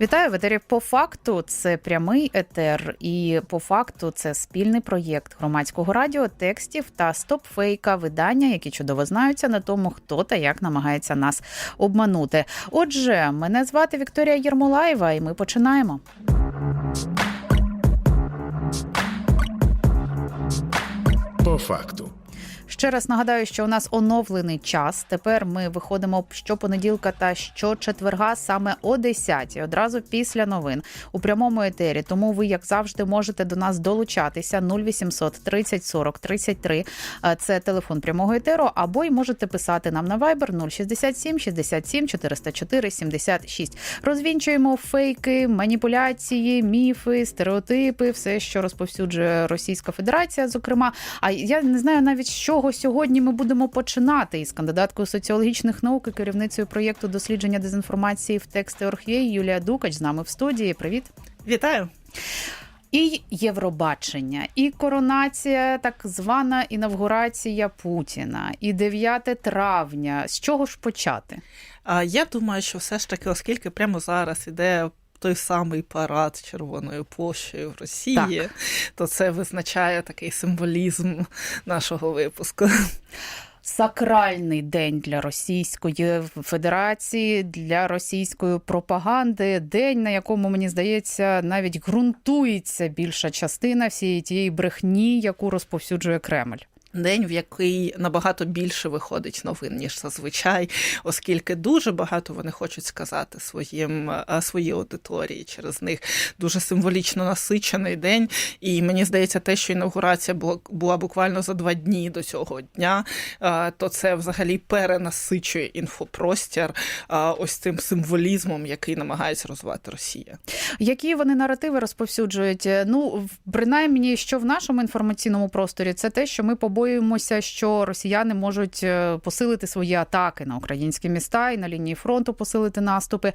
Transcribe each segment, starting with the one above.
Вітаю в етері по факту. Це прямий етер, і по факту це спільний проєкт громадського радіо, текстів та стопфейка видання, які чудово знаються на тому, хто та як намагається нас обманути. Отже, мене звати Вікторія Єрмолаєва, і ми починаємо. По факту. Ще раз нагадаю, що у нас оновлений час. Тепер ми виходимо щопонеділка та щочетверга саме о 10 одразу після новин у прямому етері. Тому ви, як завжди, можете до нас долучатися 0800 30 40 33. Е, Це телефон прямого етеру. Або й можете писати нам на Viber 067 67 404 76. Розвінчуємо фейки, маніпуляції, міфи, стереотипи, все, що розповсюджує Російська Федерація. Зокрема, а я не знаю навіть з чого сьогодні ми будемо починати із кандидаткою соціологічних наук і керівницею проєкту дослідження дезінформації в тексти Орх'єй Юлія Дукач з нами в студії. Привіт. Вітаю. І Євробачення, і коронація, так звана інавгурація Путіна, і 9 травня. З чого ж почати? Я думаю, що все ж таки, оскільки прямо зараз іде. Той самий парад Червоною площею в Росії, Так. то це визначає такий символізм нашого випуску. Сакральний день для Російської Федерації, для російської пропаганди, день, на якому мені здається, навіть ґрунтується більша частина всієї тієї брехні, яку розповсюджує Кремль. День, в який набагато більше виходить новин, ніж зазвичай, оскільки дуже багато вони хочуть сказати своїм а, своїй аудиторії. Через них дуже символічно насичений день. І мені здається, те, що інаугурація була, була буквально за два дні до цього дня, то це взагалі перенасичує інфопростір ось цим символізмом, який намагається розвивати Росія. Які вони наративи розповсюджують? Ну, принаймні, що в нашому інформаційному просторі, це те, що ми побоюємося, що росіяни можуть е, посилити свої атаки на українські міста і на лінії фронту посилити наступи.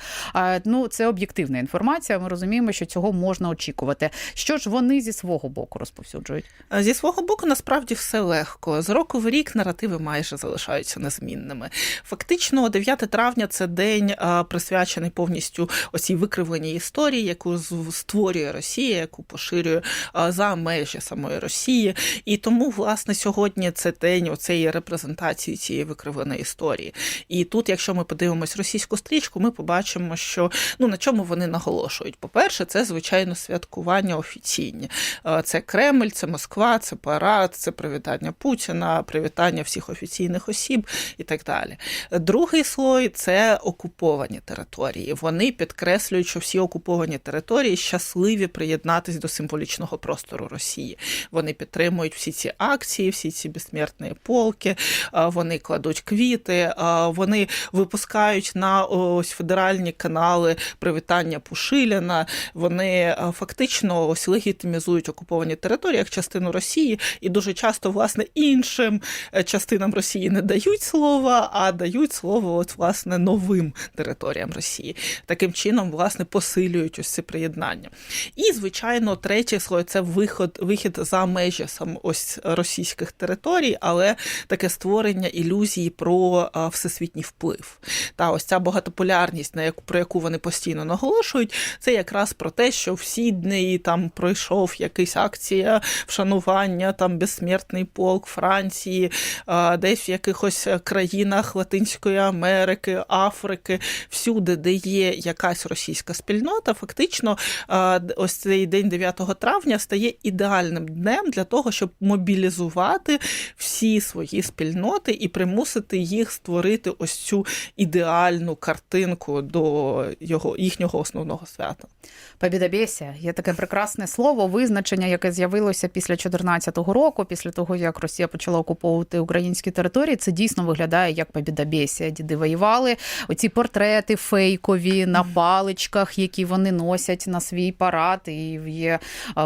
Ну, це об'єктивна інформація. Ми розуміємо, що цього можна очікувати. Що ж вони зі свого боку розповсюджують? Зі свого боку, насправді все легко. З року в рік наративи майже залишаються незмінними. Фактично, 9 травня це день присвячений повністю оцій викривленій історії, яку створює Росія, яку поширює за межі самої Росії. І тому, власне, сьогодні це день оцеї репрезентації цієї викривленої історії. І тут, якщо ми подивимось російську стрічку, ми побачимо, що ну на чому вони наголошують. По-перше, це звичайно святкування офіційні. Е, Це Кремль, це Москва, це парад, це привітання Путіна, привітання всіх офіційних осіб і так далі. Другий слой це окуповані території. Вони підкреслюють, що всі окуповані території щасливі приєднатись до символічного простору Росії. Вони підтримують всі ці акції, всі ці безсмертні полки, вони кладуть квіти, вони випускають на ось федеральні канали привітання Пушиляна. Вони фактично ось легітимізують окуповані території як частину Росії, і дуже часто, власне, іншим е, частинам Росії не дають слова, а дають слово, от власне новим територіям Росії. Таким чином, власне, посилюють ось це приєднання. І, звичайно, третій слой це виход, вихід за межі сам ось російських територій, але таке створення ілюзії про всесвітній вплив. Та ось ця багатополярність, на яку про яку вони постійно наголошують, це якраз про те, що в Сіднеї там пройшов якась акція вшанування, там безсмертний полк Франції, десь в якихось країнах Латинської Америки, Африки, всюди, де є якась російська спільнота, фактично ось цей день 9 травня стає ідеальним днем для того, щоб мобілізувати всі свої спільноти і примусити їх створити ось цю ідеальну картинку до його їхнього основного свята. Побідобєсія є таке прекрасне слово, визначення, яке з'явилося після 2014 року, після того як Росія почала окуповувати українські території. Це дійсно виглядає як побідобєсія. Діди воювали. Оці портрети фейкові на паличках, які вони носять на свій парад. І є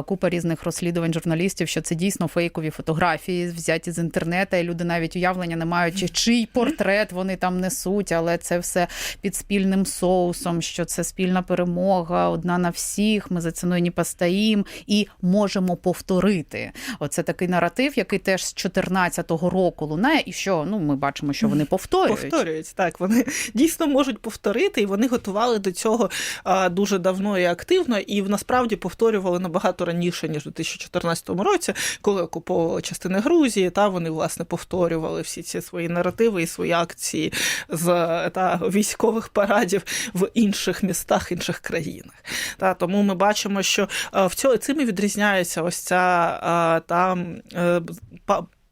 купа різних розслідувань журналістів, що це дійсно фейкові фотографії взяті, з інтернету, і люди навіть уявлення не мають, чи- чий портрет вони там несуть, але це все під спільним соусом, що це спільна перемога, одна на всіх. Ми за ціною не постоїм і можемо повторити. Оце такий наратив, який теж з 14-го року лунає, і що ну ми бачимо, що вони повторюють. Повторюють, так. Вони дійсно можуть повторити, і вони готували до цього дуже давно і активно, і насправді повторювали набагато раніше, ніж у 2014 році, коли окуповували частини Грузії, та вони власне повторювали всі ці свої наративи і свої акції з та, військових парадів в інших містах, інших країнах. Та, тому ми бачимо, що в цьому цим і відрізняється ось ця там. е,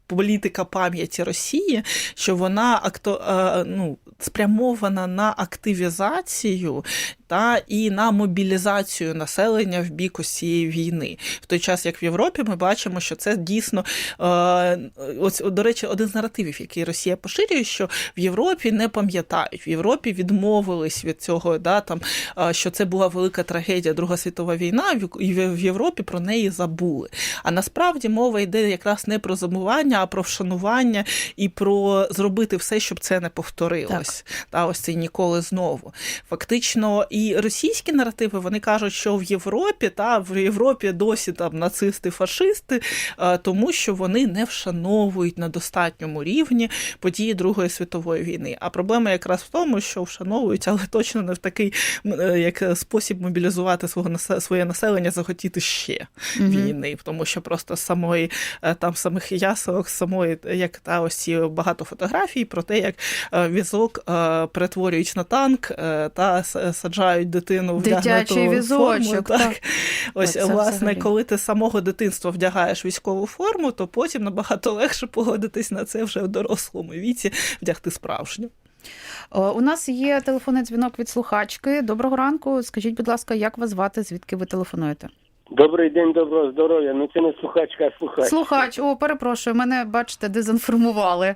Політика пам'яті Росії, що вона е, ну, спрямована на активізацію та і на мобілізацію населення в бік ось цієї війни. В той час, як в Європі, ми бачимо, що це дійсно е, ось, до речі, один з наративів, який Росія поширює, що в Європі не пам'ятають, в Європі відмовились від цього, да, там, е, що це була велика трагедія Друга світова війна, і в в Європі про неї забули. А насправді мова йде якраз не про забування, а про вшанування і про зробити все, щоб це не повторилось. Та ось це ніколи знову. Фактично, і російські наративи вони кажуть, що в Європі та в Європі досі там нацисти, фашисти, е, тому що вони не вшановують на достатньому рівні події Другої світової війни. А проблема якраз в тому, що вшановують, але точно не в такий е, як спосіб мобілізувати свого своє населення, захотіти ще Мгм. війни, тому що просто самої е, там самих ясок, самої як та ось ці багато фотографій про те, як візок перетворюють на танк та с- саджають дитину в Дитячий візочок, форму. так. Так. Ось, Це власне, взагалі. коли ти з самого дитинства вдягаєш військову форму, то потім набагато легше погодитись на це вже в дорослому віці, вдягти справжню. О, У нас є телефонний дзвінок від слухачки. Доброго ранку. Скажіть, будь ласка, як вас звати? Звідки ви телефонуєте? Добрий день, доброго здоров'я. Ну це не слухачка, а слухач. Слухач, о, перепрошую, мене бачите, дезінформували.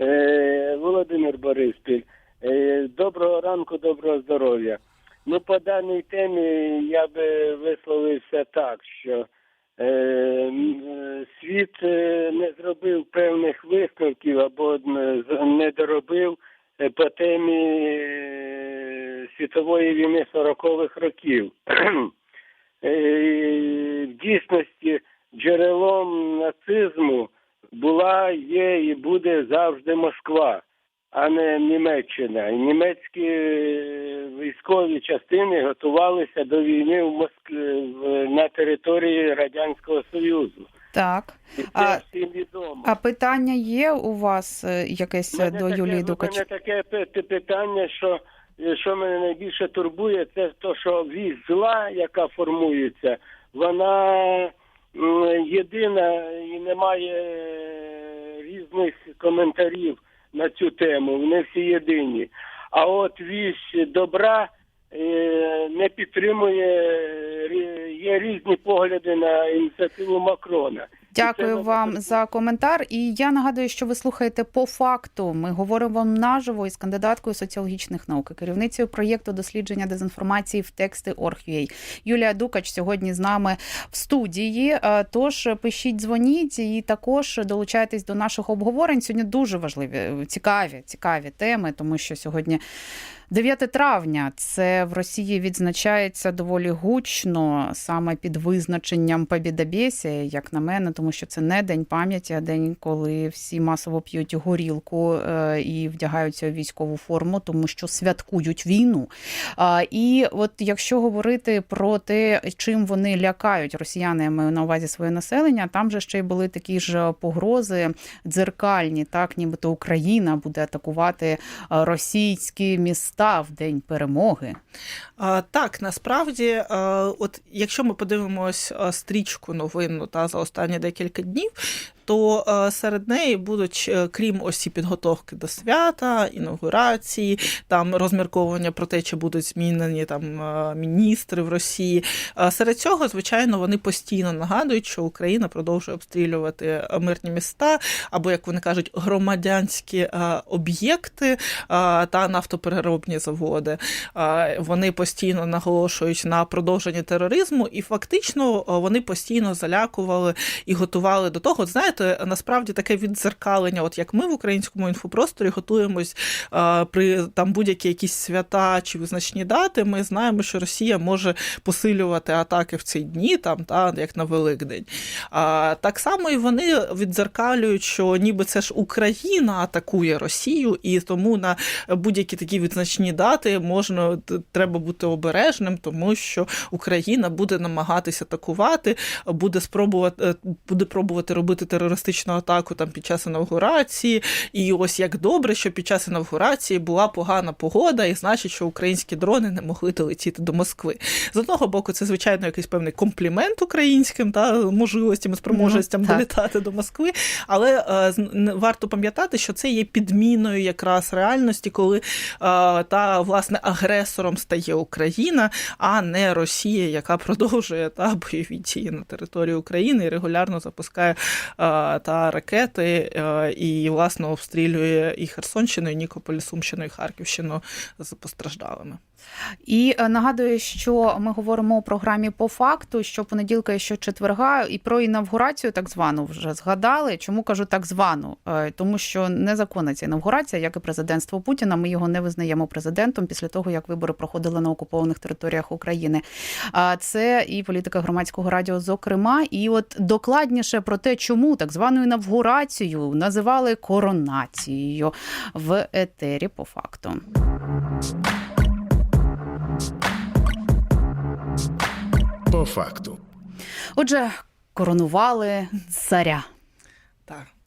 Е, Володимир Бориспіль. Е, доброго ранку, доброго здоров'я. Ну, по даній темі я би висловився так, що е, світ е, не зробив певних висновків або не доробив е, по темі світової війни 40-х років. В дійсності джерелом нацизму була, є і буде завжди Москва, а не Німеччина. І німецькі е, військові частини готувалися до війни в Москві на території Радянського Союзу. Так. І це А- всім відомо. А питання є у вас е, якесь е, Мене до Юлії У Дукач? мене таке пи- пи- питання, що, що мене найбільше турбує, це то, що вість зла, яка формується, вона єдина і немає е, різних коментарів на цю тему. Вони всі єдині. А от вісь добра е, не підтримує, е, є різні погляди на ініціативу Макрона. Дякую вам за коментар. І я нагадую, що ви слухаєте по факту. Ми говоримо вам наживо із кандидаткою соціологічних наук, і керівницею проєкту дослідження дезінформації в тексти Орг.ua. Юлія Дукач сьогодні з нами в студії. Е, Тож пишіть, дзвоніть і також долучайтесь до наших обговорень. Сьогодні дуже важливі, е, цікаві, цікаві теми, тому що сьогодні. 9 травня це в Росії відзначається доволі гучно саме під визначенням Побєдобєсія, як на мене, тому що це не день пам'яті, а день, коли всі масово п'ють горілку е, і вдягаються у військову форму, тому що святкують війну. І от якщо говорити про те, чим вони лякають росіяни, я маю на увазі своє населення, там же ще й були такі ж погрози дзеркальні, так нібито Україна буде атакувати е, російські міста в день перемоги. А, Так, насправді, а, от якщо ми подивимось а, стрічку новинну та за останні декілька днів, то е, серед неї будуть, е, крім осі підготовки до свята, інаугурації, там розмірковування про те, чи будуть змінені там е, міністри в Росії. Серед цього, звичайно, вони постійно нагадують, що Україна продовжує обстрілювати мирні міста, або як вони кажуть, громадянські об'єкти та нафтопереробні заводи. Вони постійно наголошують на продовженні тероризму, і фактично вони постійно залякували і готували до того. От Знаєте, насправді таке віддзеркалення, от як ми в українському інфопросторі готуємось е, при там будь-які якісь свята чи визначні дати. Ми знаємо, що Росія може посилювати атаки в ці дні, там та як на Великдень. А так само і вони віддзеркалюють, що ніби це ж Україна атакує Росію, і тому на будь-які такі відзначні дати можна треба бути обережним, тому що Україна буде намагатися атакувати, буде спробувати е, буде пробувати робити терористичну атаку там під час інаугурації. І ось як добре, що під час інаугурації була погана погода, і значить, що українські дрони не могли долетіти до Москви. З одного боку, це звичайно якийсь певний комплімент українським та можливостям і спроможностям так. долітати до Москви. Але е, варто пам'ятати, що це є підміною якраз реальності, коли е, та власне агресором стає Україна, а не Росія, яка продовжує та бойові дії на території України і регулярно запускає е, та ракети е, і власне обстрілює і Херсонщину, і Нікополь, Сумщину, і Харківщину з постраждалими. І е, нагадую, що ми говоримо у програмі по факту, що понеділка і що четверга, і про інавгурацію так звану вже згадали. Чому кажу так звану? Е, Тому що незаконна ця інавгурація, як і президентство Путіна. Ми його не визнаємо президентом після того, як вибори проходили на окупованих територіях України. Це і політика громадського радіо, зокрема. І от докладніше про те, чому так звану інавгурацію називали коронацією в етері по факту. По факту. Отже, коронували царя.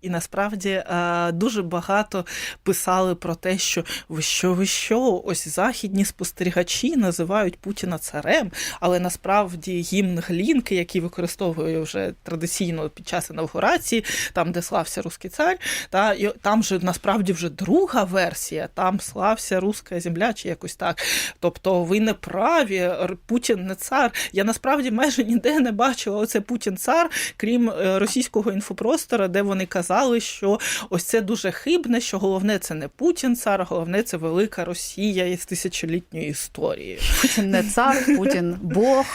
І насправді е, дуже багато писали про те, що ви що, ви що, ось західні спостерігачі називають Путіна царем, але насправді гімн Глінки, який використовує вже традиційно під час інавгурації, там, де слався руський цар, та і там же насправді вже друга версія, там слався руська земля, чи якось так. Тобто ви не праві, Путін не цар. Я насправді майже ніде не бачила оце Путін цар, крім е, російського інфопростора, де вони казали, що ось це дуже хибне, що головне це не Путін цар, а головне це велика Росія із тисячолітньою історією. Путін не цар, Путін Бог.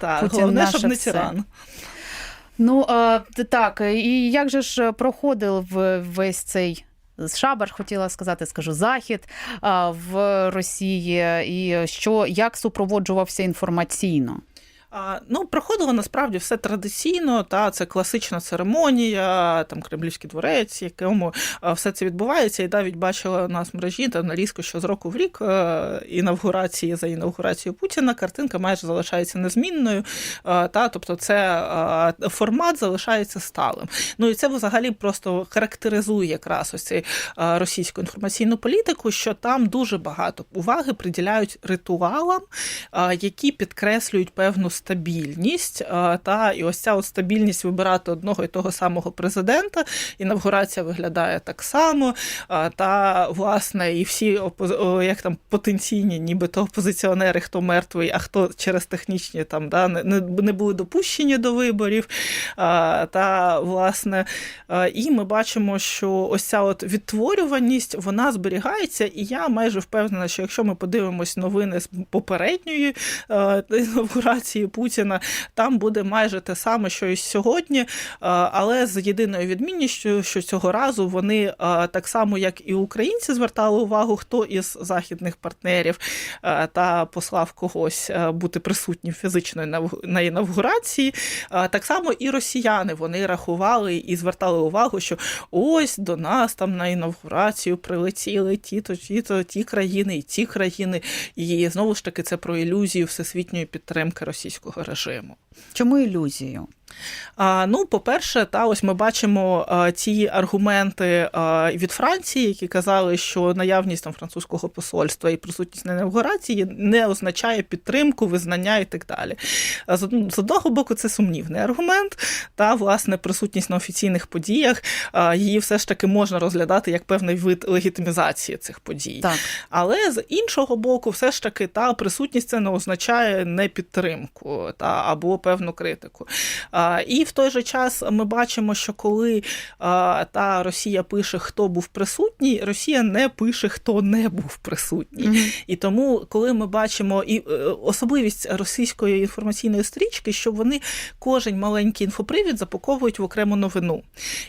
Так, Путін головне, наше щоб не тиран. Ну т- так, і як же ж проходив весь цей. Шабаш хотіла сказати, скажу захід а, в Росії, і що як супроводжувався інформаційно. Ну, проходило насправді все традиційно, та це класична церемонія, там Кремлівський дворець, якому все це відбувається. І навіть бачила у нас мережі та нарізку, що з року в рік е, інавгурації за інавгурацією Путіна картинка майже залишається незмінною. е, Та, тобто, це е, формат залишається сталим. Ну і це взагалі просто характеризує якраз ось цей російську інформаційну політику, що там дуже багато уваги приділяють ритуалам, які підкреслюють певну стабільність. Та і ось ця от стабільність вибирати одного і того самого президента. Інавгурація виглядає так само. Та власне, і всі як там потенційні, нібито опозиціонери, хто мертвий, а хто через технічні там да не, не були допущені до виборів. Та власне, і ми бачимо, що ось ця от відтворюваність вона зберігається, і я майже впевнена, що якщо ми подивимось новини з попередньої е, інавгурації Путіна, там буде майже те саме, що і сьогодні, е, але з єдиною відмінністю, що цього разу вони е, так само, як і українці, звертали увагу, хто із західних партнерів е, та послав когось бути присутнім фізично на інавгурації. Так само і росіяни вони рахували і звертали увагу, що ось до нас там на інавгурацію прилетіли ті-то, ті-то, ті країни і ті країни. І знову ж таки це про ілюзію всесвітньої підтримки російського режиму. Чому ілюзію? А, ну, по-перше, та ось ми бачимо а, ці аргументи а, від Франції, які казали, що наявність там французького посольства і присутність на інавгурації не означає підтримку, визнання і так далі. А, З, одного боку, це сумнівний аргумент. Та власне присутність на офіційних подіях а, її все ж таки можна розглядати як певний вид легітимізації цих подій. Так. Але з іншого боку, все ж таки та присутність це не означає не підтримку та або певну критику. І в той же час ми бачимо, що коли та Росія пише, хто був присутній, Росія не пише, хто не був присутній. Мгм. І тому, коли ми бачимо і е, особливість російської інформаційної стрічки, що вони кожен маленький інфопривід запаковують в окрему новину.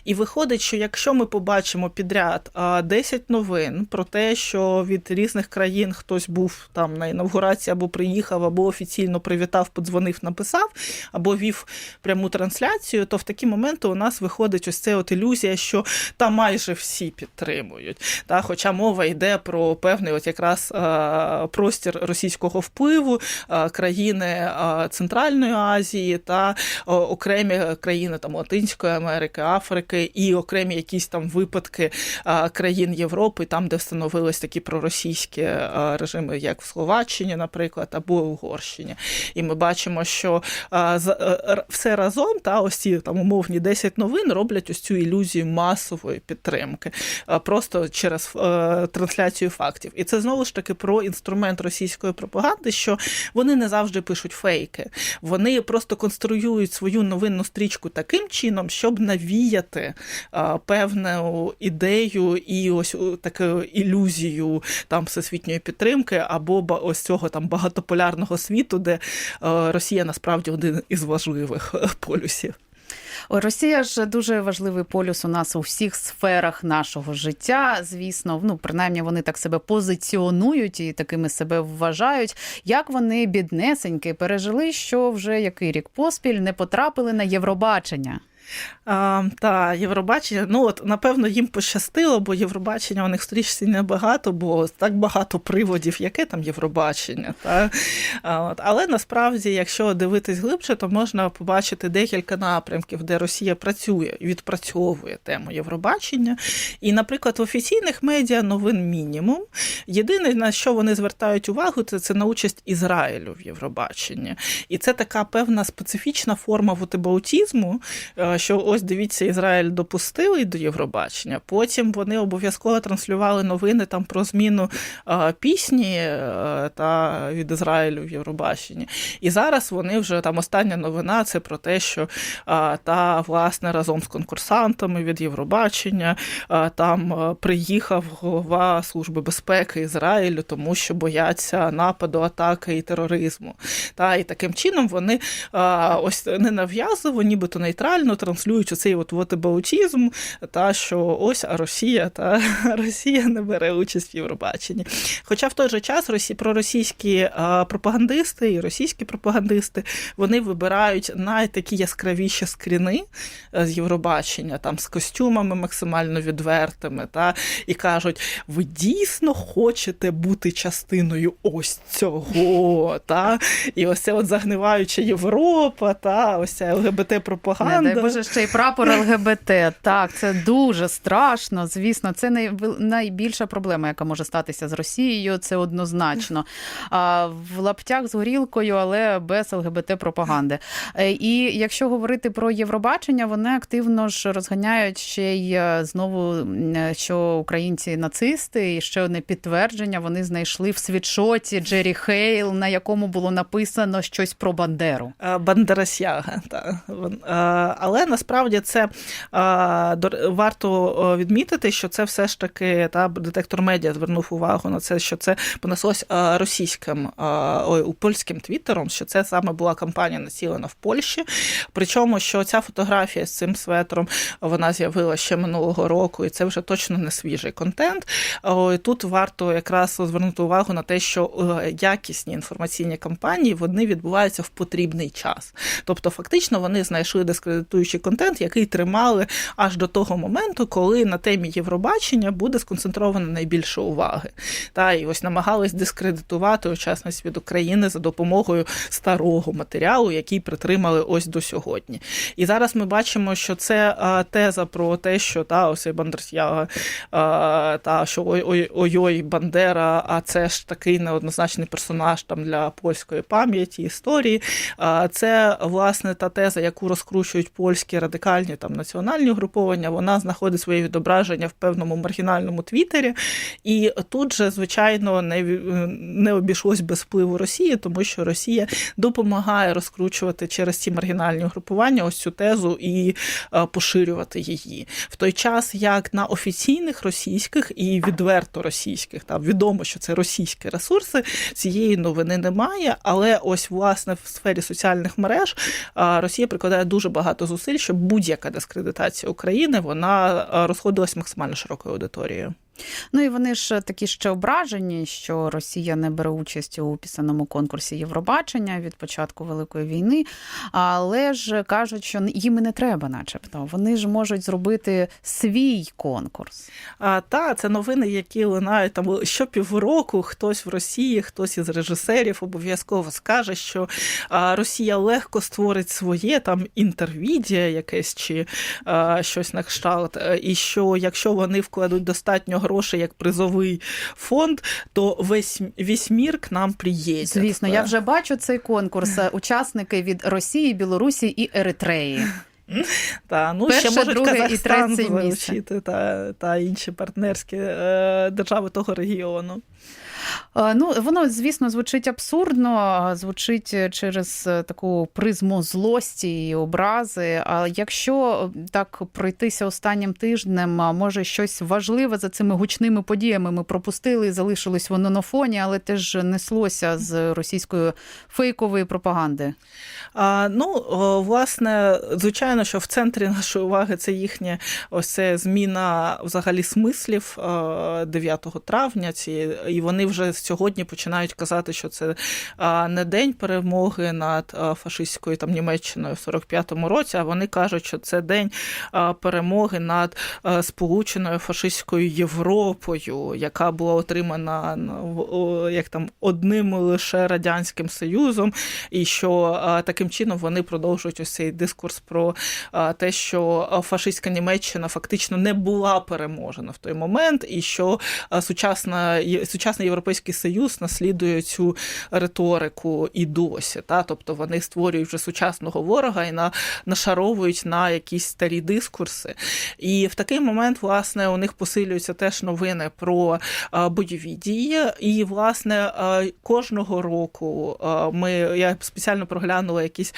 І виходить, що якщо ми побачимо підряд а, 10 новин про те, що від різних країн хтось був там на інавгурації або приїхав, або офіційно привітав, подзвонив, написав, або вів пряму трансляцію, то в такі моменти у нас виходить ось ця от ілюзія, що та майже всі підтримують. Та, хоча мова йде про певний от якраз простір російського впливу, країни Центральної Азії та окремі країни там Латинської Америки, Африки і окремі якісь там випадки країн Європи, там, де встановились такі проросійські режими, як в Словаччині, наприклад, або в Угорщині. І ми бачимо, що е, все разом, та ось ці там умовні 10 новин роблять ось цю ілюзію масової підтримки, просто через е, трансляцію фактів. І це знову ж таки про інструмент російської пропаганди, що вони не завжди пишуть фейки. Вони просто конструюють свою новинну стрічку таким чином, щоб навіяти а, певну ідею і ось таку ілюзію там всесвітньої підтримки, або ось цього там багатополярного світу, де е, Росія насправді один із важливих е, полюсів. Росія ж дуже важливий полюс у нас у всіх сферах нашого життя. Звісно, ну принаймні вони так себе позиціонують і такими себе вважають. Як вони біднесеньки пережили, що вже який рік поспіль не потрапили на Євробачення. А, та Євробачення, ну от напевно їм пощастило, бо Євробачення у них стрічці небагато, бо так багато приводів, яке там Євробачення. Та? А, от. Але насправді, якщо дивитись глибше, то можна побачити декілька напрямків, де Росія працює і відпрацьовує тему Євробачення. І, наприклад, в офіційних медіа новин мінімум. Єдине, на що вони звертають увагу, це, це на участь Ізраїлю в Євробаченні. І це така певна специфічна форма вотибаутізму, е, що ось дивіться, Ізраїль допустили до Євробачення. Потім вони обов'язково транслювали новини там про зміну пісні е, та від Ізраїлю в Євробаченні. І зараз вони вже там остання новина це про те, що та власне разом з конкурсантами від Євробачення там е, приїхав голова Служби безпеки Ізраїлю, тому що бояться нападу, атаки і тероризму. Та і таким чином вони ось ненав'язливо, нібито нейтрально транслюють оцей от вотибаутізм, та що ось Росія та Росія не бере участь в Євробаченні. Хоча в той же час росі, проросійські пропагандисти і російські пропагандисти вони вибирають найтакі яскравіші скріни е, з Євробачення, там з костюмами максимально відвертими, та і кажуть: ви дійсно хочете бути частиною ось цього, та і ось це от загниваюча Європа, та ось ця ЛГБТ пропаганда. Не дай Боже, ще й прапор ЛГБТ. Так, це дуже страшно. Звісно, це най... найбільша проблема, яка може статися з Росією. Це однозначно. А, в лаптях з горілкою, але без ЛГБТ пропаганди. Е, І якщо говорити про Євробачення, вони активно ж розганяють ще й е, знову, е, що українці нацисти, і ще одне підтвердження. Вони знайшли в світшоті Джері Хейл, на якому було написано щось про Бандеру. Бандерасяга. Та. Вон- е, Насправді це варто відмітити, що це все ж таки та детектор медіа звернув увагу на це, що це понеслось російським ой, польським твіттером, що це саме була кампанія націлена в Польщі. Причому, що ця фотографія з цим светром вона з'явилася ще минулого року, і це вже точно не свіжий контент. Тут варто якраз звернути увагу на те, що е, якісні інформаційні кампанії вони відбуваються в потрібний час. Тобто, фактично, вони знайшли дискредитуючі робочий контент, який тримали аж до того моменту, коли на темі Євробачення буде сконцентровано найбільше уваги. Та і ось намагались дискредитувати учасність від України за допомогою старого матеріалу, який притримали ось до сьогодні. І зараз ми бачимо, що це а, теза про те, що та ось Бандерсяга, та що ой, ой, ой-ой, Бандера, а це ж такий неоднозначний персонаж там для польської пам'яті, історії. А, це власне та теза, яку розкручують польські радикальні там національні угруповання. Вона знаходить своє відображення в певному маргінальному твіттері. І тут же, звичайно, не, не обійшлось без впливу Росії, тому що Росія допомагає розкручувати через ці маргінальні угрупування ось цю тезу і е, поширювати її. В той час, як на офіційних російських і відверто російських, там відомо, що це російські ресурси, цієї новини немає. Але ось власне в сфері соціальних мереж е, Росія прикладає дуже багато зусиль, щоб будь-яка дискредитація України вона е, розходилась максимально широкою аудиторією. Ну і вони ж такі ще ображені, що Росія не бере участь у пісенному конкурсі Євробачення від початку Великої війни. Але ж кажуть, що їм і не треба, начебто. Вони ж можуть зробити свій конкурс. А, та, це новини, які лунають там щопівроку. Хтось в Росії, хтось із режисерів обов'язково скаже, що Росія легко створить своє там інтервідія якесь чи а, щось на кшталт. е, І що якщо вони вкладуть достатньо грошей як призовий фонд, то весь весь мір к нам приїде. Звісно, я вже бачу цей конкурс. Учасники від Росії, Білорусі і Еритреї. Та, ну, Перше, ще можуть друге і Казахстан залучити та, та інші партнерські е, держави того регіону. Е, Ну, воно, звісно, звучить абсурдно, звучить через е, таку призму злості і образи. А якщо так пройтися останнім тижнем, може щось важливе за цими гучними подіями ми пропустили і залишилось воно на фоні, але теж неслося з російської фейкової пропаганди. А, ну, власне, звичайно, що в центрі нашої уваги це їхня ось це зміна взагалі смислів е, 9 травня. Ці, і вони вже сьогодні починають казати, що це не день перемоги над фашистською там Німеччиною в 45-му році, а вони кажуть, що це день перемоги над сполученою фашистською Європою, яка була отримана як там одним лише радянським союзом, і що таким чином вони продовжують ось цей дискурс про те, що фашистська Німеччина фактично не була переможена в той момент, і що сучасна сучасний європейський союз наслідує цю риторику і досі. Та? Тобто вони створюють вже сучасного ворога і на, нашаровують на якісь старі дискурси. І в такий момент, власне, у них посилюються теж новини про бойові дії. І, власне, кожного року ми я спеціально проглянула якісь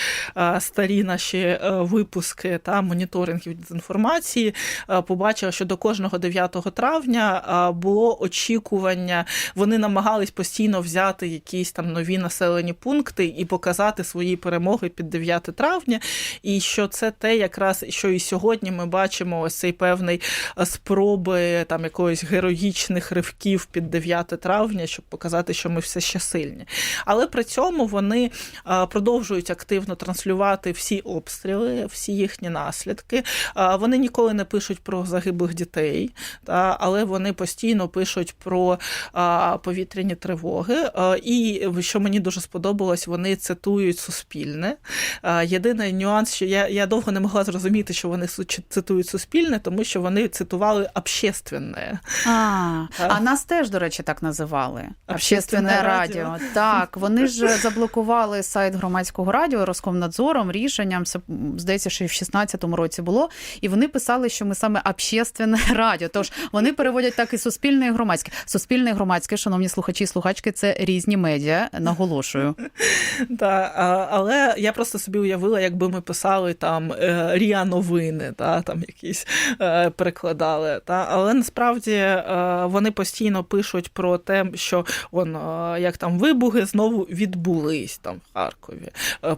старі наші випуски та моніторингів дезінформації. Побачила, що до кожного 9 травня було очікування. Вони намагались постійно взяти якісь там нові населені пункти і показати свої перемоги під 9 травня. І що це те, якраз що і сьогодні ми бачимо ось цей певний спроби там якоїсь героїчних ривків під 9 травня, щоб показати, що ми все ще сильні. Але при цьому вони продовжують активно транслювати всі обстріли, всі їхні наслідки. Вони ніколи не пишуть про загиблих дітей, але вони постійно пишуть про повітряні тривоги. І що мені дуже сподобалось, вони цитують суспільне. Єдиний нюанс, що я, я довго не могла зрозуміти, що вони цитують суспільне, тому що вони цитували общественне. А, Так. а нас теж, до речі, так називали. Общественне Общественне радіо. радіо. Так, вони ж заблокували сайт громадського радіо Роскомнадзором рішенням. Це здається, що і в 16-му році було. І вони писали, що ми саме общественне радіо. Тож вони переводять так і суспільне і громадське. Суспільне і громадське, шановні слухачі і слухачки, це різні медіа. Наголошую. Та, а, але я просто собі уявила, якби ми писали там е, Ріа новини, та, там якісь е, перекладали. Та, але насправді е, вони постійно пишуть про те, що он, як там вибухи знову відбулись там в Харкові,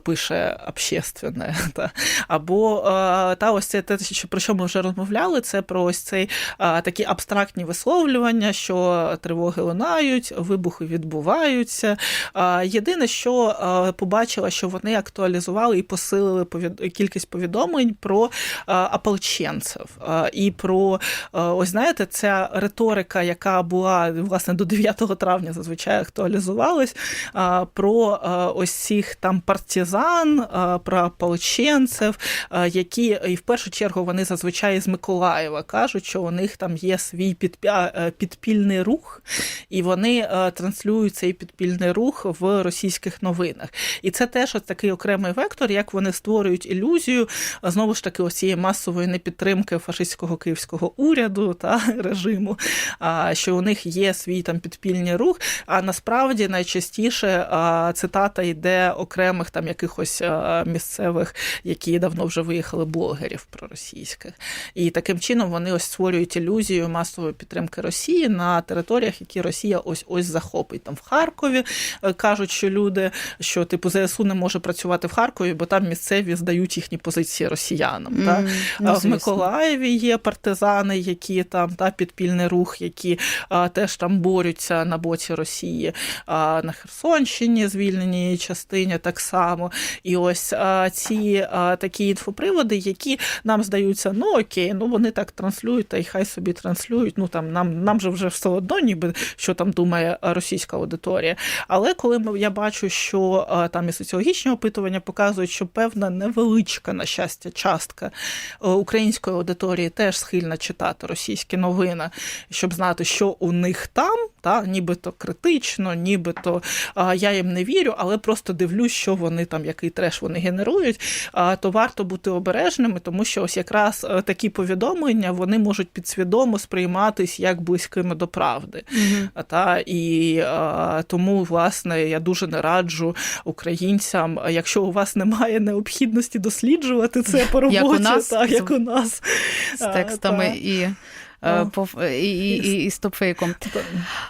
пише общественне. Та. Або та ось це те, що про що ми вже розмовляли, це про ось цей такі абстрактні висловлювання, що тривоги лунають. Тривають, вибухи відбуваються. Єдине, що побачила, що вони актуалізували і посилили кількість повідомлень про ополченців і про ось знаєте, ця риторика, яка була власне до 9 травня зазвичай актуалізувалась, про ось цих там партизан, про ополченців, які і в першу чергу вони зазвичай з Миколаєва кажуть, що у них там є свій е, підпільний рух, і вони е, транслюють цей підпільний рух в російських новинах. І це теж от такий окремий вектор, як вони створюють ілюзію знову ж таки ось цієї масової непідтримки фашистського київського уряду та режиму, що у них є свій там підпільний рух. А насправді найчастіше цитата йде окремих там якихось місцевих, які давно вже виїхали блогерів проросійських. І таким чином вони ось створюють ілюзію масової підтримки Росії на територіях, які Росія ось ось захопить. Там в Харкові е, кажуть, що люди, що типу ЗСУ не може працювати в Харкові, бо там місцеві здають їхні позиції росіянам. Та? Ну, в. Миколаєві є партизани, які там та підпільний рух, які а, теж там борються на боці Росії. А, на Херсонщині звільненій частині так само. І ось а, ці а, такі інфоприводи, які нам здаються, ну окей, ну вони так транслюють, та й хай собі транслюють. Ну там нам, нам же вже все одно, ніби що там думає російська аудиторія. Але коли я бачу, що там і соціологічні опитування показують, що певна невеличка, на щастя, частка е, української аудиторії теж схильна читати російські новини, щоб знати, що у них там, та нібито критично, нібито а, я їм не вірю, але просто дивлюсь, що вони там, який треш вони генерують. А, то варто бути обережними, тому що ось якраз е, такі повідомлення вони можуть підсвідомо сприйматись як близькими до правди. А, Та і а, тому, власне, я дуже не раджу українцям, якщо у вас немає необхідності досліджувати це по роботі, Як у нас, так, як у нас з текстами та. і, е, і, і, і, і стопфейком.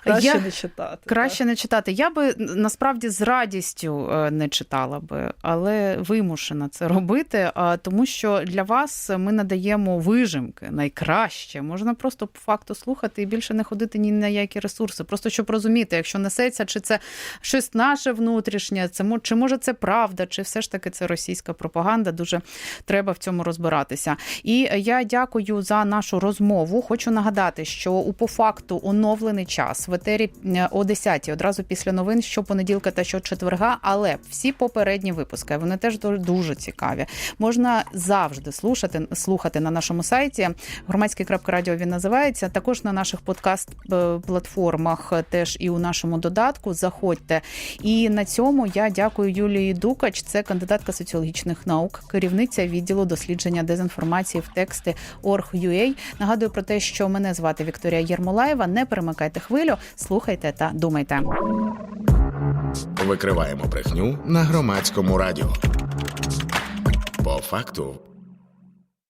краще Я- не читати. Краще не читати. Я би насправді з радістю е, не читала би, але вимушена це робити, тому що для вас ми надаємо вижимки найкраще. Можна просто по факту слухати і більше не ходити ні на які ресурси. Просто щоб розуміти, якщо несеться, чи це щось наше внутрішнє, це чи може це правда, чи все ж таки це російська пропаганда. Дуже треба в цьому розбиратися. І я дякую за нашу розмову. Хочу нагадати, що у по факту оновлений час в етері е, о 10 одразу після новин щопонеділка та щочетверга, але всі попередні випуски вони теж дуже цікаві. Можна завжди слухати, слухати на нашому сайті. Громадський.радіо він називається. Також на наших подкаст-платформах, е, теж і у нашому додатку. Заходьте. І на цьому я дякую Юлії Дукач. Це кандидатка соціологічних наук, керівниця відділу дослідження дезінформації в тексти Org.ua. Нагадую про те, що мене звати Вікторія Єрмолаєва. Не перемикайте хвилю, слухайте та думайте. Викриваємо брехню на громадському радіо. По факту